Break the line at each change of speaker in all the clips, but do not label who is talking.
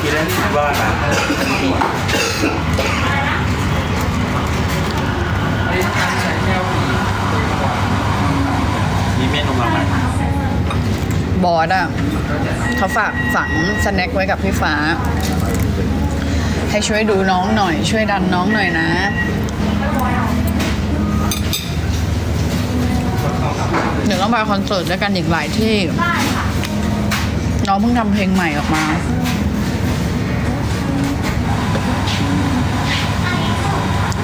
ทีแรกคิดว่านะมีเมนูมาใหม่
บอสอะเขาฝากฝังสแน็คไว้กับพี่ฟ้า ให้ช่วยดูน้องหน่อย ช่วยดันน้องหน่อยนะเดี๋ยวต้องไปคอนเสิร์ตด้วยกันอีกหลายที่ น้องเพิ่งทำเพลงใหม่ออกมา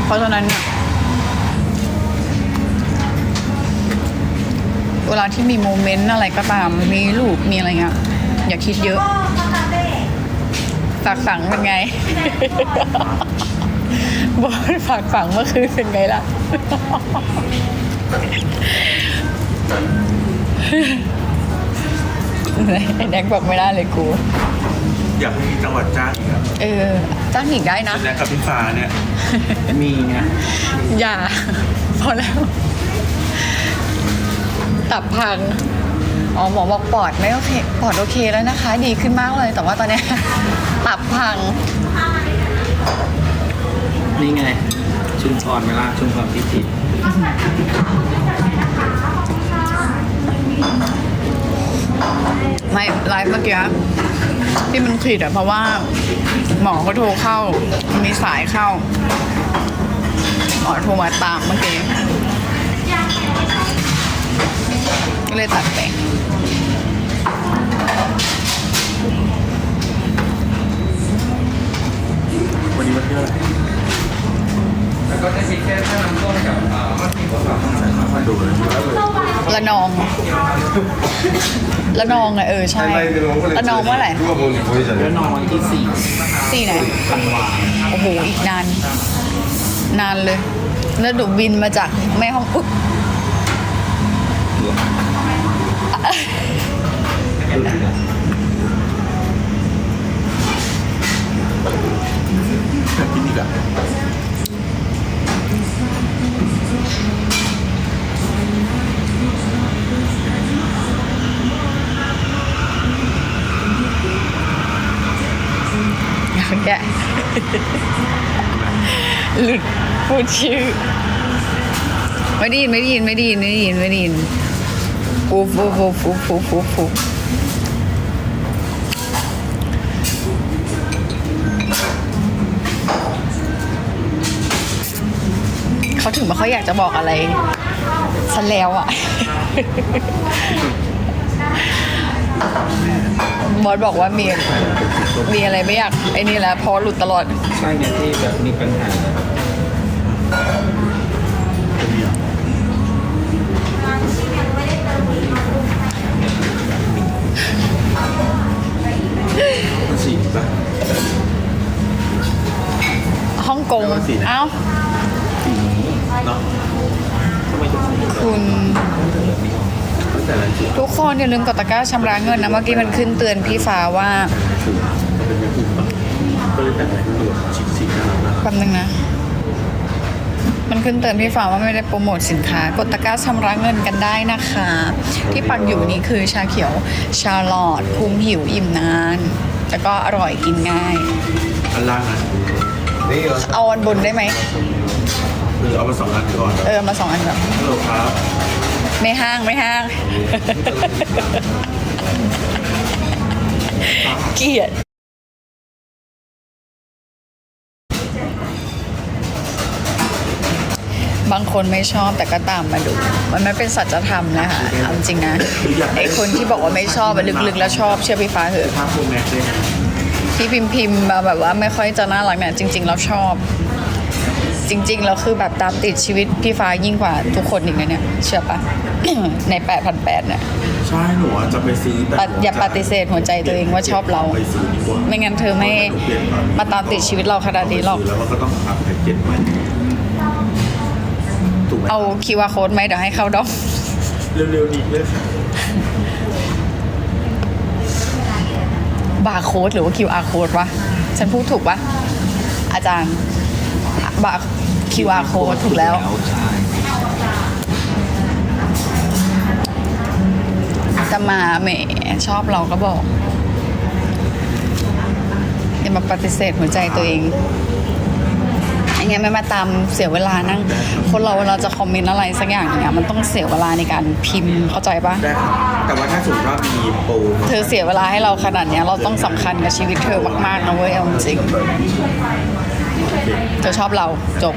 เพราะฉะนั้นเนี่ยเวลาที่มีโมเมนต์อะไรก็ตาม มีลูกมีอะไรเงี้ยอย่าคิดเยอะฝากฝังเป็นไง บอกฝากฝังเมื่อคืนเป็นไงล่ะ ไอ้แดกบอกไม่ได้เลยกู
อยากให้มีจังหวัดจ้างอีกอะ
เออ จ้างอีกได้นะ
แลกกับพี่ฟ้าเนี่ย มีไง
อย่า พอแล้ว ตับพัง อ๋อหมอบอกปอดไม่โอเคปอดโอเคแล้วนะคะ ดีขึ้นมากเลย แต่ว่าตอนเนี้ย ตับพัง
นี่ไง ชุมพรเวลาชุมพรพิจิตร
ไม่ไลฟ์เมื่อกี้ที่มันผิดอะเพราะว่า หมอก็โทรเข้า มีสายเข้า หมอโทรมาตามเมื่อกี้ก็เลยตัดไป
วันนี้วันที่เท่าไหร่
ก็จะมีแค่ถ้าน้ำต้มกับเอ่อมะพร้าว
มาดูเลย
ละนองละนองอะเออใช่ละนองว่าอะไร
แล้วนอนวันที่สี่
สี่ไหน
ธันวา
โอ้โหอีกนาน นานเลย แล้วดูบินมาจากแม่ห้องอุ๊ย
อยากกินอีกอะ
แกหลุดพูดชื่อไม่ได้ยินไม่ได้ยินไม่ได้ยินไม่ได้ยินไม่ได้ยินฟูฟูฟูฟูฟูฟูฟูเขาถึงมาเขาอยากจะบอกอะไรซะแล้วอะ บอสบอกว่ามีมีอะไรไม่อยากไอ้นี่แล้วเพอหลุดตลอด
ใช่ไงที่แบบมีปัญหา
มันสีป่ะ
ฮ่องกง
แล้วก็สีไหน
เอ้า
สีเนาะทำไมถึงสี
คุณ
ตั้งแต่ละจุด
ทุก คนอย่าลืมกดตะกร้าชำระเงินนะ เมื่อกี้มันขึ้นเตือนพี่ฟ้าว่า
คือเป็นแม่ปุ่มป่ะก็เลยแต่งให้ตัวชิคสีน่ารักมาก
แป๊บนึงนะ มันขึ้นเตือนพี่ฟ้าว่าไม่ได้โปรโมทสินค้ากดตะกร้าชำระเงินกันได้นะคะ ที่ปักอยู่นี่คือชาเขียวชาลอดคุมหิวอิ่มนาน แล้วก็อร่อยกินง่าย
อันล่างอะนี่เหรอ
เอาอันบนได้ไหม
หรือเอามาสองอันก่อน
เออมาสองอันแบบ
ฮัลโหลครับ
ไม่ห้างไม่ห้าง เกลียดบางคนไม่ชอบแต่ก็ตามมาดู มันไม่เป็นสัจธรรมนะคะเอาจริงนะไอคนที่บอกว่าไม่ชอบอะลึกๆ แล้วชอบเชื่อพี่ฟ้าเถอะ
ภาพโฟร์แม็กซ์เลย
ที่พิมพ์พิมพ์มาแบบว่าไม่ค่อยจะน่ารักเนี่ยจริง ๆ เราชอบ จริงๆเราคือแบบตามติดชีวิตพี่ฟ้ายิ่งกว่าทุกคนอีกนะเนี่ย เชื่อปะ ใน 8 8 0 0เนี่ย
ใช่หนูอะจะไปซื้อแต่
ปะอย่าปฏิเสธหัวใจตัวเองว่าชอบเรา
ไปซื้อดีกว่า
ไม่งั้นเธอไม่มาตามติดชีวิตเราขนาดนี้หรอก
แล้วเราก็ต้องอัพแพ็กเกจใหม่ถูกไหม
เอาคิวอาร์โค้ดไหมเดี๋ยวให้เข้าดอม
เร็วๆนี้เลยค่ะ
บาร์โค้ดหรือว่า QR โค้ดวะ ฉันพูดถูกปะอาจารย์บาร์ QR โค้ดถูกแล้ว
ใช่
จะมาแหมชอบเราก็บอก อย่ามาปฏิเสธหัวใจตัวเองอย่างเงี้ยไม่มาตามเสียเวลานั่ง คนเราเวลาจะคอมเมนต์อะไรสักอย่างเนี่ยมันต้องเสียเวลาในการพิมพ์เข้าใจปะ
ได้ครับแต่ว่าถ้าสมมติว่ามีโปร
เธอเสียเวลาให้เราขนาดเนี้ยเราต้องสำคัญกับชีวิตเธอมากๆนะเว้ยเอาจริง เธอชอบเราจบ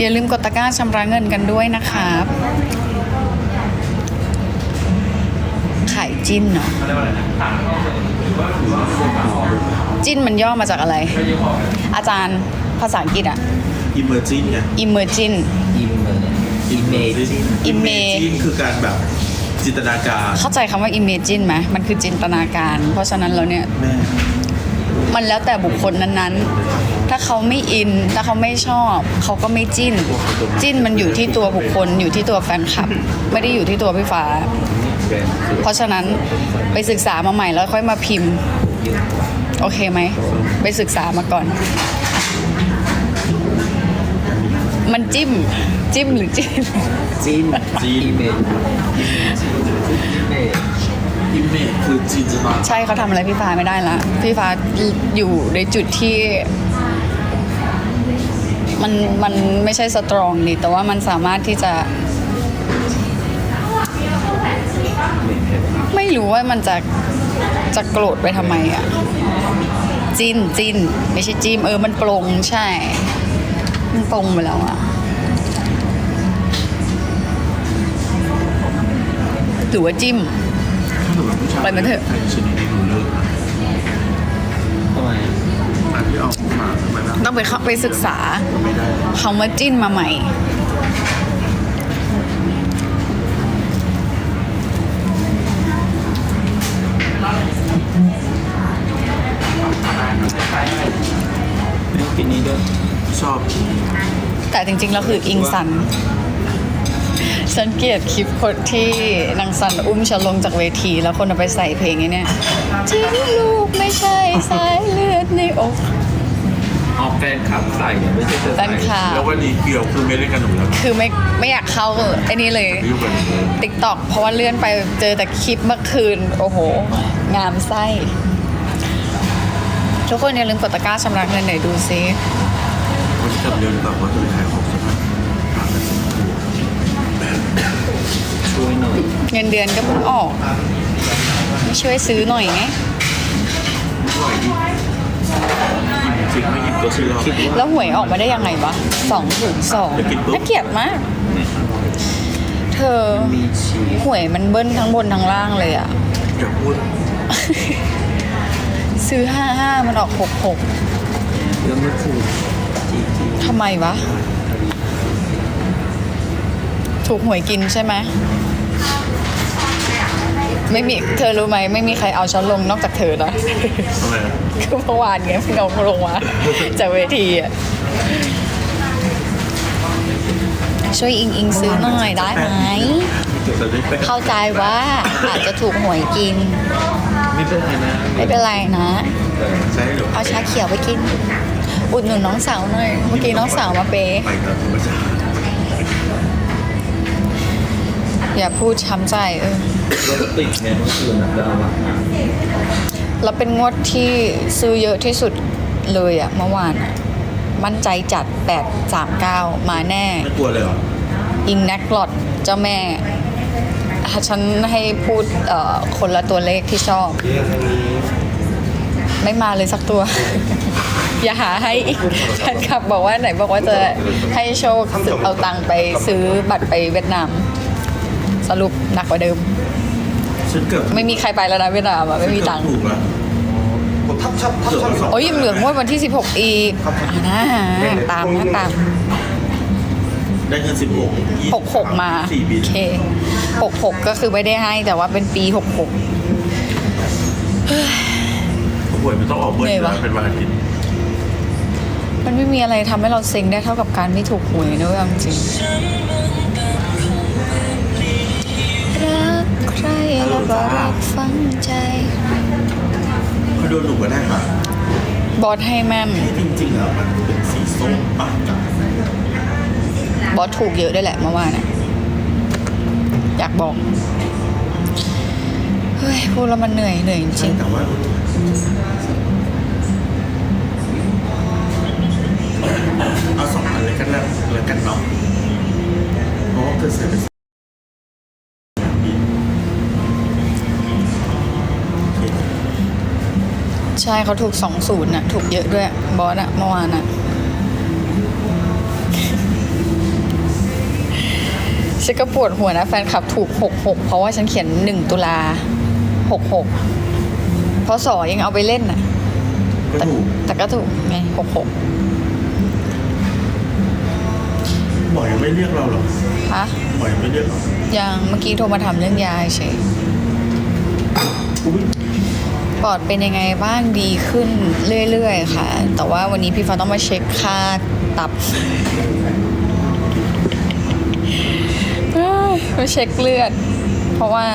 อย่าลืมกดตะกร้าชำระเงินกันด้วยนะครับไข่จิ้นเนาะจิ้นมันย่อมาจากอะไร อาจารย์ภาษาอังกฤษอะ
อิมเมอร์จินไง
emerging
อิมเมอร์อิมเมจิน
Ima-
จินคือการแบบจินตนาการ
เข้าใจคำว่า imagine ไหมมันคือจินตนาการ เพราะฉะนั้นแล้วเนี่ย
แม่
มันแล้วแต่บุคคลนั้นๆ ถ้าเขาไม่อิน ถ้าเขาไม่ชอบ เขาก็ไม่จิ้น จิ้นมันอยู่ที่ตัวบุคคล อยู่ที่ตัวแฟนคลับ ไม่ได้อยู่ที่ตัวพี่ฟ้า เพราะฉะนั้นไปศึกษามาใหม่แล้วค่อยมาพิมพ์ โอเคไหม ไปศึกษามาก่อน มันจิ้ม จิ้มหรือจิ้ม
จินอิมจอิมเมจ
อิมเมจคือจินตนา
ใช่เขาทำอะไรพี่ฟ้าไม่ได้ละ พี่ฟ้าอยู่ในจุดที่ มันมันไม่ใช่สตรองนี่แต่ว่ามันสามารถที่จะ ไม่รู้ว่ามันจะจะโกรธไปทำไมอะจินจินไม่ใช่จิมเออมันปรงใช่ มันปรงไปแล้วอะหรือว่าจิ้ม
ถ้า หนูเป็นผู้ชาย
ไปมาเถอะ
ใครชนิดนี้หนูเลิกนะ
ทำไม
อันที่เอามาทำไมนะ
ต้องไปเข้าไปศึกษา
ไม่ได้
คำว่าจิ้นมาใหม่
ไม่กินนี้ด้วย
ชอบ
แต่จริงๆแล้วคืออิงซัน ฉันเกลียดคลิปคนที่นางซันอุ้มฉันลงจากเวที แล้วคนเอาไปใส่เพลงนี้เนี่ยที่ลูกไม่ใช่สายเลือดในอก
ออกแฟนคลับใส่ไม่ใช่เธอ
แฟ
ใส่
นคลับ
แล้ววันนี้เกี่ยวคือไม่ได้กันหนูแล้ว
คือไม่ไม่อยากเข้าไอ้นี่เลย
ไม่ยุ่งกันเลย
ติ๊กต็อกเพราะว่าเลื่อนไปเจอแต่คลิปเมื่อคืน โอ้โห งามไส้ ทุกคนอย่าลืมกดตะกร้าชำระเงินหน่อยดูซิ
วันนี้กลับเร็วดีกว่าเพราะจะไปขายของ เงิน
เดือนก็เพิ่งออกไม่ช่วยซื้อหน่อยไง
จริงไม่หยิบก็ซื้อ
แล้วหวยออกมาได้ยังไงวะสองถึงสอง
น่า
เกลียดมาก เธอหวยมันเบิ้ลทั้งบนทั้งล่างเลยอะ
อย่าพูด
ซื้อห้าห้ามันออกหกหกทำไมวะ ถูกหวยกินใช่ไหม ไม่มีเธอรู้ไหมไม่มีใครเอาฉันลงนอกจากเธอนะ
ทำไมอะ
คือเมื่อวานไงเพิ่งเอาลงมาจากเวทีอะช่วยอิงอิงซื้อหน่อยได้ไหม
จะได้ไป
เข้าใจว่าอาจจะถูกหวยกิน
ไม่เป็นไรนะ
ไม่เป็นไรนะ
ใช่หรือ
เอาชาเขียวไปกิน อุดหนุนน้องสาวหน่อย เมื่อกี้น้องสาวมาเปย์
ไปกับธรรมชาติ
อย่าพูดช้ำใจเออ
รถติดไงเมื่อคืนน่ะดาวอะ
แล้วเป็นงวดที่ซื้อเยอะที่สุดเลยอะเมื่อวานอะมั่นใจจัด 8 3 9 มาแน่
ไม่กลัวเลยเหรอ
อิงแนกลอดเจ้าแม่ถ้าฉันให้พูดเอ่อคนละตัวเลขที่ชอบไม่มาเลยสักตัว อย่าหาให้อีกแฟนคลับบอกว่าไหนบอกว่าจะให้โชคเอาตังค์ไปซื้อบัตรไปเวียดนาม สรุปหนักกว่าเดิม
ฉันเกือบ
ไม่มีใครไปแล้วนะเวียดนามอะไม่มีตังค์
ถูกแล้ว
ผมทับชับทับ
เกือบ
ชับ
สอง
โอ้ยยังเหลืองวดวันที่ 16 อีกอ่านะตามนะตาม
ได้เงินสิบหก
66 มา
สี่บิ
โอนเค66 ก็คือไม่ได้ให้ แต่ว่าเป็นปี 66
หวยมันต้องออกเบิ้ล
เหนื่อยวะ
นะเป็นวันอาทิตย์
มันไม่มีอะไรทำให้เราเซ็งได้เท่ากับการไม่ถูกหวยนะเว้ยเอาจริง ใครแล้วก็รักฝังใจ
เขาโดนหนูก็ได้ค่ะ
บอสให้แม่น
จริงๆอะมันเป็นสีส้มป่ะ
บอสถูกเยอะได้วยแหละเมื่อวานน่ะอยากบอก เฮ้ยยพูดแล้วมันเหนื่อยเหนื่อยจ
ใช่
ริง
แต่ว่าเอาสองอันเลยกันแล้วแล้วกันเนาะเพราะว่าเกิดเสร็
ใช่เขาถูกสองศูนย์น่ะ ถูกเยอะด้วย บอสอะเมื่อวานอะฉันก็ปวดหัวนะ แฟนคลับถูกหกหกเพราะว่าฉันเขียนหนึ่งตุลาหกหกเพราะสอยังเอาไปเล่นน่ะ
ก็
แต่
ถูก
แต่ก็ถูกไงหกหก
หมอยังไม่เรียกเราหรอก
ฮะ
หมอยังไม่เรียกหรอก
ยังเมื่อกี้โทรมาถามเรื่องยาเฉย
อุ้ย
ปอดเป็นยังไงบ้างดีขึ้นเรื่อยๆ ค่ะ แต่ว่าวันนี้พี่ฟ้าต้องมาเช็คค่าตับมาเช็คเลือด เพราะว่า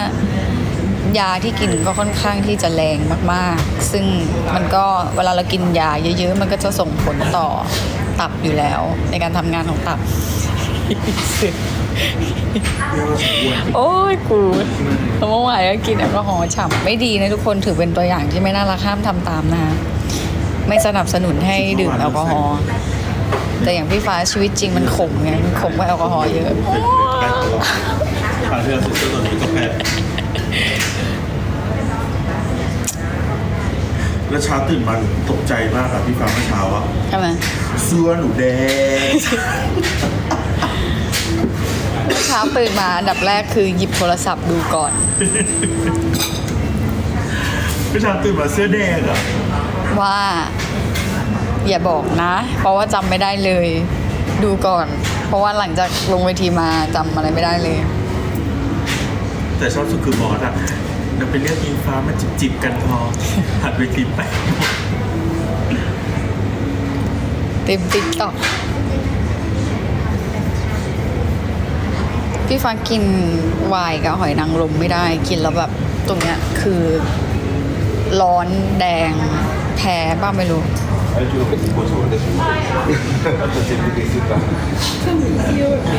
ยาที่กินก็ค่อนข้างที่จะแรงมากๆ ซึ่งมันก็เวลาเรากินยาเยอะๆ มันก็จะส่งผลต่อตับอยู่แล้ว ในการทำงานของตับ
เรียกว่าสมควร
โอ้ยกูดเมื่อวานก็กินแอลกอฮอล์ฉ่ำไม่ดีนะทุกคนถือเป็นตัวอย่างที่ไม่น่ารักห้ามทำตามนะไม่สนับสนุนให้ดื่มแอลกอฮอล์แต่อย่างพี่ฟ้าชีวิตจริงมันขมไงมันขมกว่าแอลกอฮอล์เยอะ
เป็นแพ้ตลอดคราวที่เราซื้อเสื้อตัวนี้ก็แพ้แล้วเช้าตื่นมาหนูตกใจมากอะพี่ฟ้าเมื่อเช้าอะ
ใช่ไหม
เสื้อหนูแดง
เช้าตื่นมาอันดับแรกคือหยิบโทรศัพท์ดูก่อน
พี่เช้าตื่นมาเสื้อแดงอะ
ว่า อย่าบอกนะ เพราะว่าจำไม่ได้เลย ดูก่อน เพราะว่าหลังจากลงเวทีมาจำอะไรไม่ได้เลย
แต่ชอบสุดคือบอสอะเราไปเรียกอิงฟ้ามาจิบๆกันพอหัดไปทีไป
เต็มติ๊กต็อก พี่ฟังกินไวน์กับหอยนางรมไม่ได้ กินแล้วแบบตรงเนี้ยคือร้อนแดงแพ้บ้างไม่รู้
알죠 고소 근데 어떤 재미가 있을까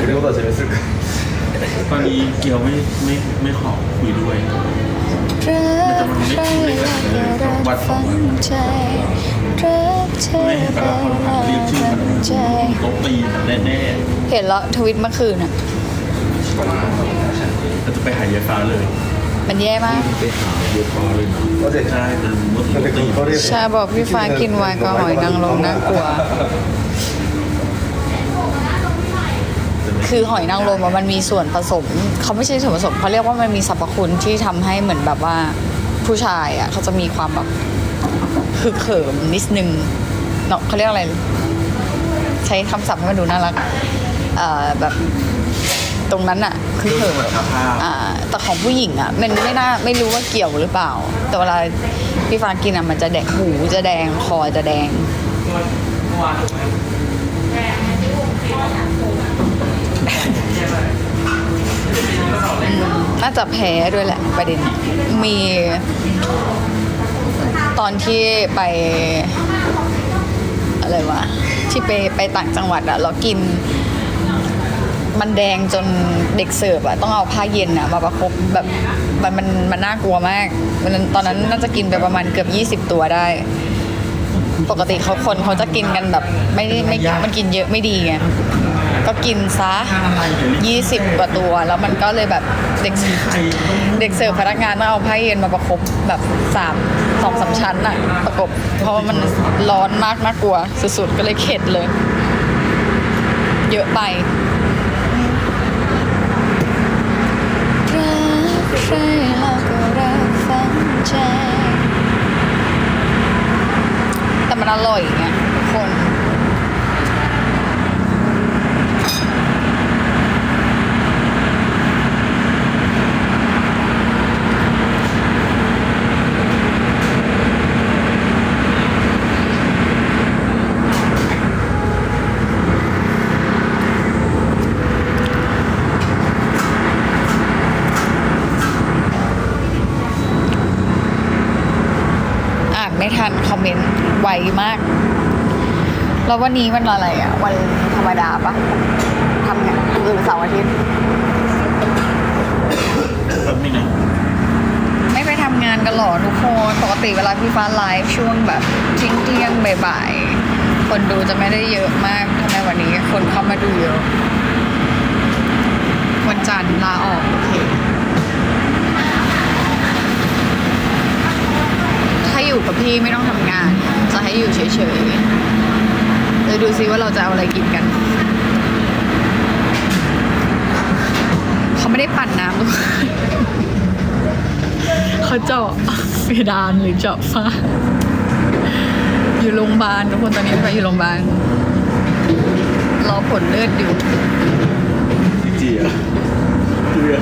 우리보다 재밌을까
ตอนนี้เกียวไม่ไม่ไม่ขอคุยด้วย
รักใครแล้วก็รักฝังใจรักเธอ
ไม่ให้แต่ละคนเรียกชื่อมัน
ใจ
ตบตีมันแน่
เห็นแล้วทวิตเมื่อคืนอ่ะ ่
อนเราจะไปหายาฟ้าเลย
มันแย่มาก
ไปหายายฟ้าเลยนะ
ก็เด็
ใช่มันมดตี
ชาบอกพี่ฟ้ากินไวน์ก็หอยนางรมน่ากลัว คือหอยนางรมมันมีส่วนผสม เขาไม่ใช่ส่วนผสมเขาเรียกว่ามันมีสรรพคุณที่ทำให้เหมือนแบบว่าผู้ชายอะเขาจะมีความแบบคือเขิมนิดนึงเนาะเขาเรียกอะไร ใช้คำศัพท์มันดูน่ารักเออแบบ ตรงนั้นอะคือเขิม
สภาพ
อ่าแต่ของผู้หญิงอะมันไม่น่าไม่รู้ว่าเกี่ยวหรือเปล่า แต่เวลาพี่ฟ้ากินอะมันจะแดงหูจะแดงคอจะแดงน่าจะแพ้ด้วยแหละประเด็นมีตอนที่ไปอะไรวะที่ไปไปต่างจังหวัดอะเรากิน มันแดงจนเด็กเสิร์ฟอะต้องเอาผ้าเย็นอะมาประคบแบบมันมันมันน่ากลัวมากวันนั้นตอนนั้นน่าจะกินไปประมาณเกือบ 20 ตัวได้ ปกติเขาคนเขาจะกินกันแบบไม่ได้ไม่มันกินเยอะไม่ดีไงก็กินซะ 20 กว่าตัว แล้วมันก็เลยแบบเด็กเด็กเสิร์ฟพนักงานต้องเอาผ้าเย็นมาประคบแบบสามสองสามชั้นอะประกบ เพราะว่ามันร้อนมากน่ากลัว สุดๆ ก็เลยเข็ดเลย เยอะไป รักใครแล้วก็รักฝังใจ แต่มันอร่อยไงทุกคน อ่านไม่ทันคอมเมนต์ไวมาก แล้ววันนี้มันอะไรอะ วันธรรมดาปะทำไงหรือเสาร์อาทิตย์
แป๊บนึงนะ
ไม่ไปทำานกันเหรอทุกคน ปกติเวลาพี่ฟ้าไลฟ์ช่วงแบบเที่ยงเที่ยงๆบ่ายๆ คนดูจะไม่ได้เยอะมากทำไมวันนี้คนเข้ามาดูเยอะ วันจันทร์ลาออกโอเค ถ้าอยู่กับพี่ไม่ต้องทำงาน จะให้อยู่เฉยๆ เลยดูซิว่าเราจะเอาอะไรกินกัน เขาไม่ได้ปั่นน้ำเขาเจาะเพดานหรือเจาะฝ้า อยู่โรงพยาบาลทุกคนตอนนี้ไปอยู่โรงพยาบาลรอผลเลือดอยู่
จียเจีย
เมื่อ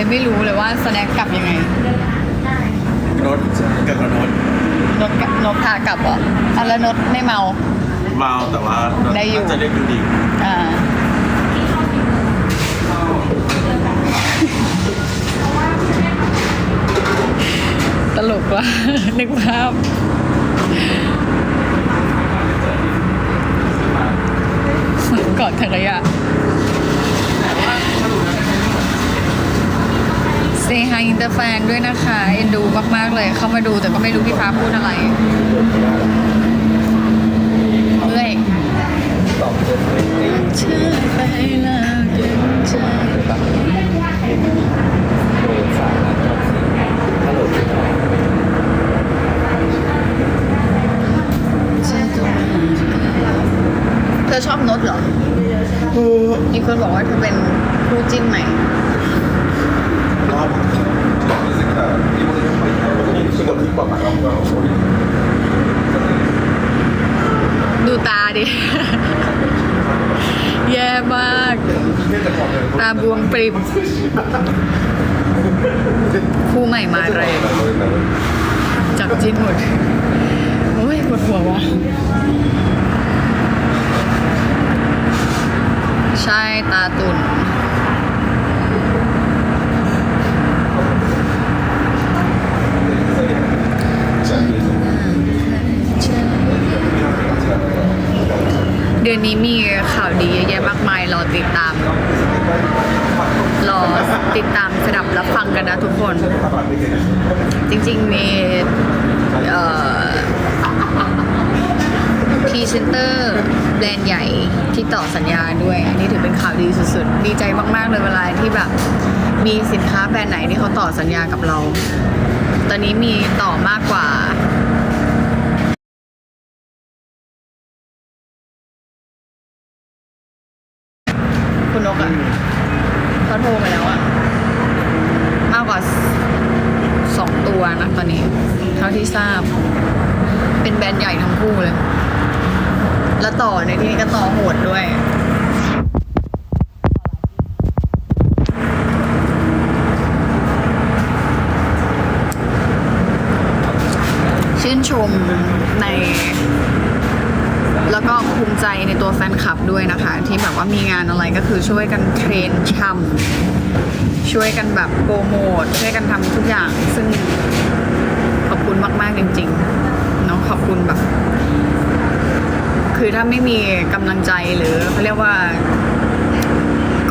เลยไม่รู้เลยว่าสแน็คกลับยังไง
รถกับกับรถ
นดกะนดพากลับเหรออะแล้วนดไม่เมา
เมาแต่ว่า
ได้อยู่
จะเรียกดูดี
อ่าตลกว่ะ นึกภาพกอดถังขยะ เซฮายอินเตอร์แฟนด้วยนะคะ เอ็นดูมาก ๆ เลย เข้ามาดูแต่ก็ไม่รู้พี่ฟ้าพูดอะไรเมื่อย
ตอบเป็นไม่ได้
เธอไปแล้วเดินใจ
บ้างโดนสารนัดกับสิ่งถ้าโหลดไม่ได้
เธอชอบนดเหรอมีคนบอกว่าเธอเป็นคู่จิ้นใหม่
รอบรู้สึกแบบที่มันไม่ค่อยเข้า ที่คนที่ปรับมาเรา
ดูตาดิ แย่มาก ตาบวมปริมคู่ใหม่มาแรงจับจิ้นหมด โอ้ยปวดหัววะใช่ตาตุ่น ดือนนี้มีข่าวดีเยอะแยะมากมายรอติดตาม รอติดตามสดับรับฟังกันนะทุกคน จริงๆมีพรีเซนเตอร์แบรนด์ใหญ่ที่ต่อสัญญาด้วย อันนี้ถือเป็นข่าวดีสุดๆ ดีใจมากๆเลยเวลาที่แบบมีสินค้าแบรนด์ไหนที่เขาต่อสัญญากับเรา ตอนนี้มีต่อมากกว่า คุณนกอะเขาโทรมาแล้วอะมากกว่าสสองตัวนะตอนนี้ เท่าที่ทราบ เป็นแบรนด์ใหญ่ทั้งคู่เลย แล้วต่อในที่นี้ก็ต่อโหดด้วย ชื่นชมใน แล้วก็ภูมิ ในตัวแฟนคลับด้วยนะคะ ที่แบบว่ามีงานอะไรก็คือช่วยกันเทรนช่ำช่วยกันแบบโปรโมทช่วยกันทำทุกอย่าง ซึ่งขอบคุณมากๆจริงๆเนาะขอบคุณแบบ คือถ้าไม่มีกำลังใจหรือเขาเรียกว่า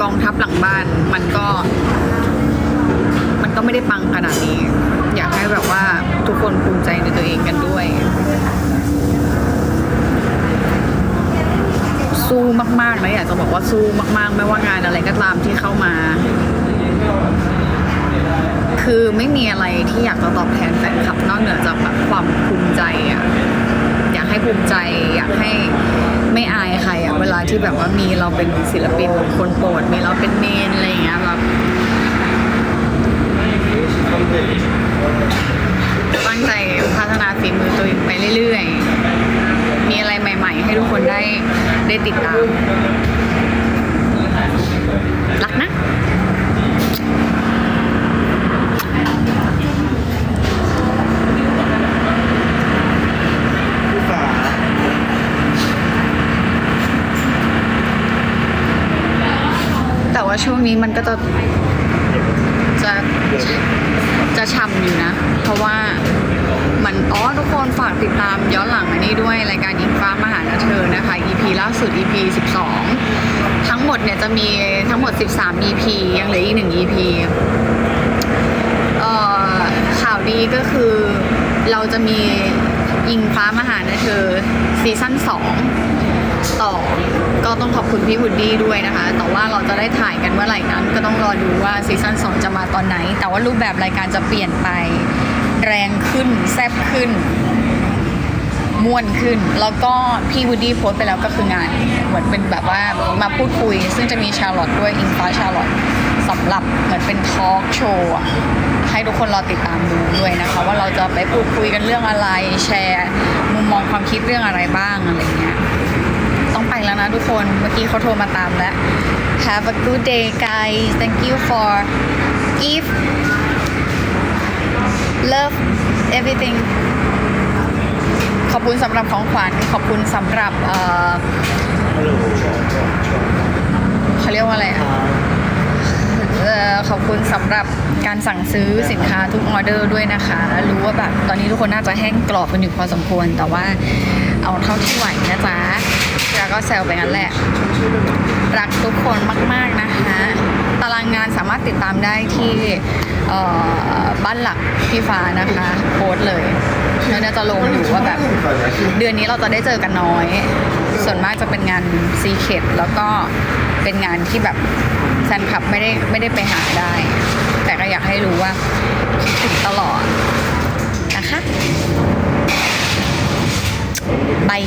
กองทัพหลังบ้านมันก็ มันก็ไม่ได้ปังขนาดนี้ อยากให้แบบว่าทุกคนภูมิใจในตัวเองกันด้วย สู้มากๆนะอยากจะบอกว่าสู้มากๆ ไม่ว่างานอะไรก็ตามที่เข้ามา คือไม่มีอะไรที่อยากจะตอบแทนแฟนคลับนอกเหนือจากแบบความภูมิใจอะอยากให้ภูมิใจ อยากให้ไม่อายใครอะเวลาที่แบบว่ามีเราเป็นศิลปินคนโปรดมีเราเป็นเมนอะไรอย่างเงี้ยแบบตั้งใจพัฒนาฝีมือตัวเองไปเรื่อยๆ มีอะไรใหม่ ๆ ให้ทุกคนได้ได้ติดตาม รักนะแต่ว่าช่วงนี้มันก็จะจะจะช่ำอยู่นะ เพราะว่าันอ๋อทุกคนฝากติดตามย้อนหลังอันนี้ด้วยรายการหญิงฟ้ามหานะเธอนะคะ EP ล่าสุด EP 12 ทั้งหมดเนี่ยจะมีทั้งหมด 13 EP ยังเหลืออีก 1 EP เอ่อข่าวดีก็คือเราจะมียิงฟ้ามหานะเธอซีซั่น2 ต่อก็ต้องขอบคุณพี่วุดดี้ด้วยนะคะ แต่ว่าเราจะได้ถ่ายกันเมื่อไหร่นั้น ก็ต้องรอดูว่าซีซั่น2 จะมาตอนไหน แต่ว่ารูปแบบรายการจะเปลี่ยนไป แรงขึ้น แซ่บขึ้นม่วนขึ้น แล้วก็พี่วูดดี้โพสไปแล้วก็คืองาน เหมือนเป็นแบบว่ามาพูดคุย ซึ่งจะมีชาร์ลอตด้วยอิงฟ้าชาร์ลอตสำหรับเหมือนเป็นทอล์กโชว์ให้ทุกคนรอติดตามดูด้วยนะคะ ว่าเราจะไปพูดคุยกันเรื่องอะไร แชร์ มุมมองความคิดเรื่องอะไรบ้างอะไรเงี้ยต้องไปแล้วนะทุกคนเมื่อกี้เขาโทรมาตามแล้ว Have a good day guys thank you for gift love everything ขอบคุณสำหรับของขวัญขอบคุณสำหรับเอ่อเขาเรียกว่าอะไรอะเอ่อขอบคุณสำหรับการสั่งซื้อสินค้าทุกออเดอร์ด้วยนะคะ รู้ว่าแบบตอนนี้ทุกคนน่าจะแห้งกรอบกันอยู่พอสมควร แต่ว่าเอาเท่าที่ไหวนะจ๊ะแล้วก็แซวไปงั้นแหละ รักทุกคนมาก ๆนะคะ ตารางงานสามารถติดตามได้ที่บ้านหลักพี่ฟ้านะคะโพสต์เลยแล้วเนี่ยจะลงอยู่ว่าแบบ เดือนนี้เราจะได้เจอกันน้อย ส่วนมากจะเป็นงานซีเคดแล้วก็เป็นงานที่แบบแฟนคลับไม่ได้ไม่ได้ไปหาได้ แต่ก็อยากให้รู้ว่าคิดถึงตลอดนะคะบาย